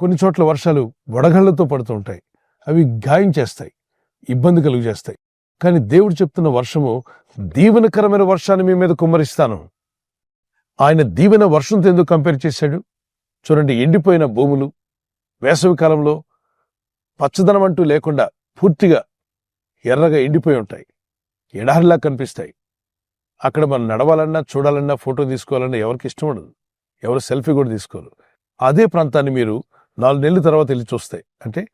కొన్ని చోట్ల వర్షాలు వడగళ్ళతో పడుతూ ఉంటాయి. అవి గాయం చేస్తాయి ఇబ్బంది కలుగు చేస్తాయి కానీ దేవుడు చెప్తున్న వర్షము దీవెనకరమైన వర్షాన్ని మీ మీద కుమ్మరిస్తాను. ఆయన దీవెన వర్షంతో ఎందుకు కంపేర్ చేశాడు? చూడండి ఎండిపోయిన భూములు వేసవి కాలంలో పచ్చదనం అంటూ లేకుండా పూర్తిగా ఎర్రగా ఎండిపోయి ఉంటాయి. ఎడారిలా కనిపిస్తాయి. అక్కడ మనం నడవాలన్నా చూడాలన్నా ఫోటో తీసుకోవాలన్నా ఎవరికి ఇష్టం ఉండదు. ఎవరు సెల్ఫీ కూడా తీసుకోరు. అదే ప్రాంతాన్ని మీరు నాలుగు నెలల తర్వాత వెళ్ళి చూస్తాయి అంటే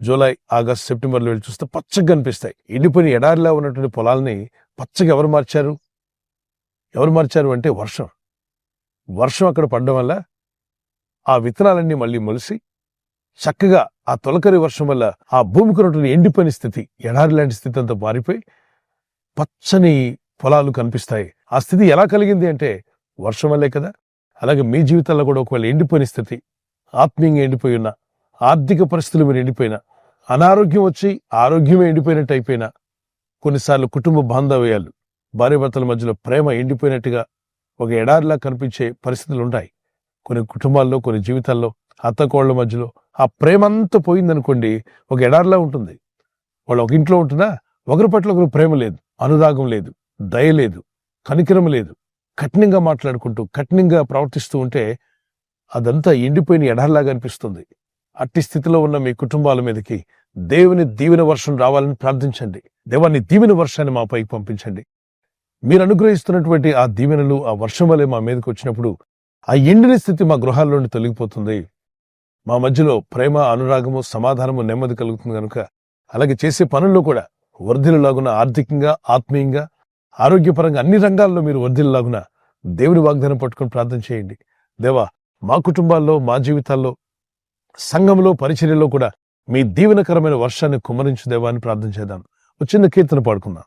జూలై ఆగస్ట్ సెప్టెంబర్లో వెళ్ళి చూస్తే పచ్చగా కనిపిస్తాయి ఎండిపోయిన ఎడారిలా ఉన్నటువంటి పొలాల్ని పచ్చగా ఎవరు మార్చారు? ఎవరు మార్చారు అంటే వర్షం. వర్షం అక్కడ పడడం వల్ల ఆ విత్తనాలన్నీ మళ్ళీ మొలిసి చక్కగా ఆ తొలకరి వర్షం వల్ల ఆ భూమికి ఉన్నటువంటి ఎండిపోయిన స్థితి ఎడారి లాంటి స్థితి అంతా మారిపోయి పచ్చని పొలాలు కనిపిస్తాయి. ఆ స్థితి ఎలా కలిగింది అంటే వర్షం వల్లే కదా. అలాగే మీ జీవితాల్లో కూడా ఒకవేళ ఎండిపోయిన స్థితి ఆత్మీయంగా ఎండిపోయి ఆర్థిక పరిస్థితులు మీరు ఎండిపోయినా అనారోగ్యం వచ్చి ఆరోగ్యమే ఎండిపోయినట్టు అయిపోయినా కొన్నిసార్లు కుటుంబ బాంధవ్యాలు భార్యాభర్తల మధ్యలో ప్రేమ ఎండిపోయినట్టుగా ఒక ఎడారిలా కనిపించే పరిస్థితులు ఉంటాయి. కొన్ని కుటుంబాల్లో కొన్ని జీవితాల్లో అత్తకోళ్ళ మధ్యలో ఆ ప్రేమ అంతా పోయిందనుకోండి ఒక ఎడారిలా ఉంటుంది. వాళ్ళు ఒక ఇంట్లో ఉంటున్నా ఒకరి పట్ల ఒకరు ప్రేమ లేదు అనురాగం లేదు దయ లేదు కనికరం లేదు. కఠినంగా మాట్లాడుకుంటూ కఠినంగా ప్రవర్తిస్తూ ఉంటే అదంతా ఎండిపోయిన ఎడారిలాగా అనిపిస్తుంది. అట్టి స్థితిలో ఉన్న మీ కుటుంబాల మీదకి దేవుని దీవెన వర్షం రావాలని ప్రార్థించండి. దేవాన్ని దీవెన వర్షాన్ని మాపై పంపించండి. మీరు అనుగ్రహిస్తున్నటువంటి ఆ దీవెనలు ఆ వర్షం వలె మా మీదకి వచ్చినప్పుడు ఆ ఎండిన స్థితి మా గృహాల్లోని తొలగిపోతుంది. మా మధ్యలో ప్రేమ అనురాగము సమాధానము నెమ్మది కలుగుతుంది కనుక అలాగే చేసే పనుల్లో కూడా వర్ధిల్లాగున ఆర్థికంగా ఆత్మీయంగా ఆరోగ్యపరంగా అన్ని రంగాల్లో మీరు వర్ధిల్లాగున దేవుని వాగ్దానం పట్టుకొని ప్రార్థన చేయండి. దేవా మా కుటుంబాల్లో మా జీవితాల్లో సంఘంలో పరిచర్యలో కూడా మీ దీవెనకరమైన వర్షాన్ని కుమరించుదేవా అని ప్రార్థన చేద్దాం. ఒక చిన్న కీర్తన పాడుకుందాం.